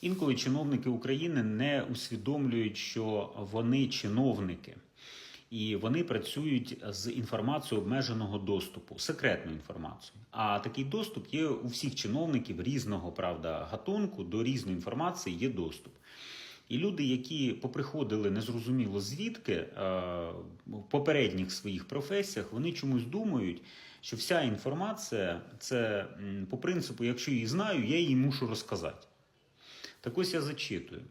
Інколи чиновники України не усвідомлюють, що вони чиновники, і вони працюють з інформацією обмеженого доступу, секретною інформацією. А такий доступ є у всіх чиновників різного правда гатунку до різної інформації є доступ. І люди, які поприходили незрозуміло звідки е, в попередніх своїх професіях, вони чомусь думають, що вся інформація це по принципу, якщо її знаю, я її мушу розказати. Так ось я зачитую.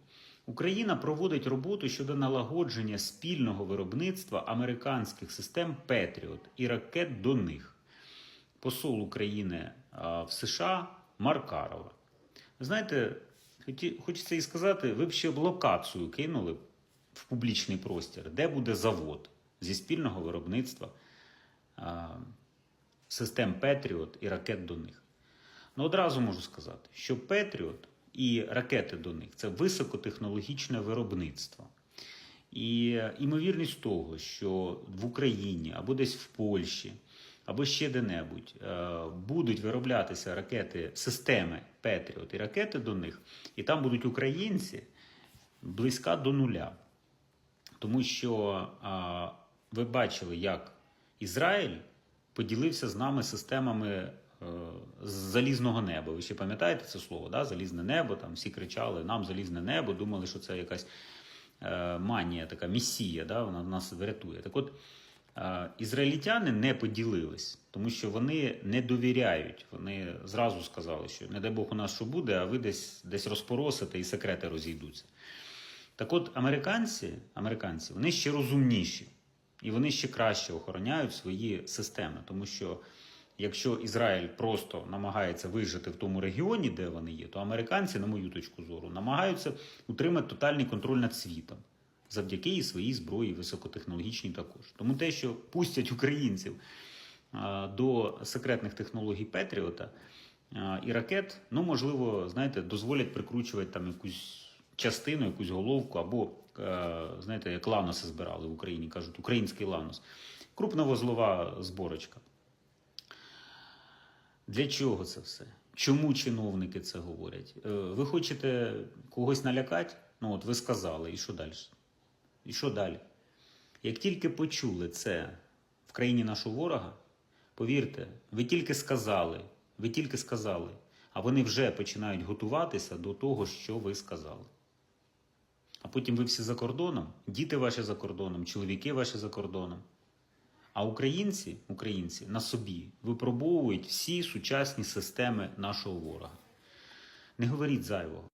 Україна проводить роботу щодо налагодження спільного виробництва американських систем Петріот і ракет до них. Посол України в США Маркарова. Знаєте, хочеться і сказати, ви б ще б локацію кинули в публічний простір, де буде завод зі спільного виробництва систем Петріот і ракет до них. Ну, одразу можу сказати, що Петріот і ракети до них це високотехнологічне виробництво. І е, імовірність того, що в Україні або десь в Польщі, або ще де-небудь е, будуть вироблятися ракети, системи Петріот і ракети до них, і там будуть українці, близька до нуля. Тому що ви бачили, як Ізраїль поділився з нами системами залізного неба. Ви ще пам'ятаєте це слово? Да? Залізне небо. Там всі кричали нам залізне небо, думали, що це якась е, манія, така місія, да? вона нас врятує. Так от е, ізраїльтяни не поділились, тому що вони не довіряють. Вони зразу сказали, що не дай Бог у нас що буде, а ви десь, десь розпоросите і секрети розійдуться. Так от, американці, американці, вони ще розумніші і вони ще краще охороняють свої системи, тому що якщо Ізраїль просто намагається вижити в тому регіоні, де вони є, то американці, на мою точку зору, намагаються утримати тотальний контроль над світом завдяки і своїй зброї, високотехнологічній також. Тому те, що пустять українців до секретних технологій Петріота і ракет, ну можливо, знаєте, дозволять прикручувати там якусь частину, якусь головку, або е, знаєте, як ланоси збирали в Україні, кажуть, український ланос. Крупновозлова зборочка. Для чого це все? Чому чиновники це говорять? Е, Ви хочете когось налякати? Ну, от ви сказали, і що далі? І що далі? Як тільки почули це в країні нашого ворога, повірте, ви тільки сказали, ви тільки сказали, а вони вже починають готуватися до того, що ви сказали. А потім ви всі за кордоном, діти ваші за кордоном, чоловіки ваші за кордоном. А українці, українці на собі випробовують всі сучасні системи нашого ворога. Не говоріть зайвого.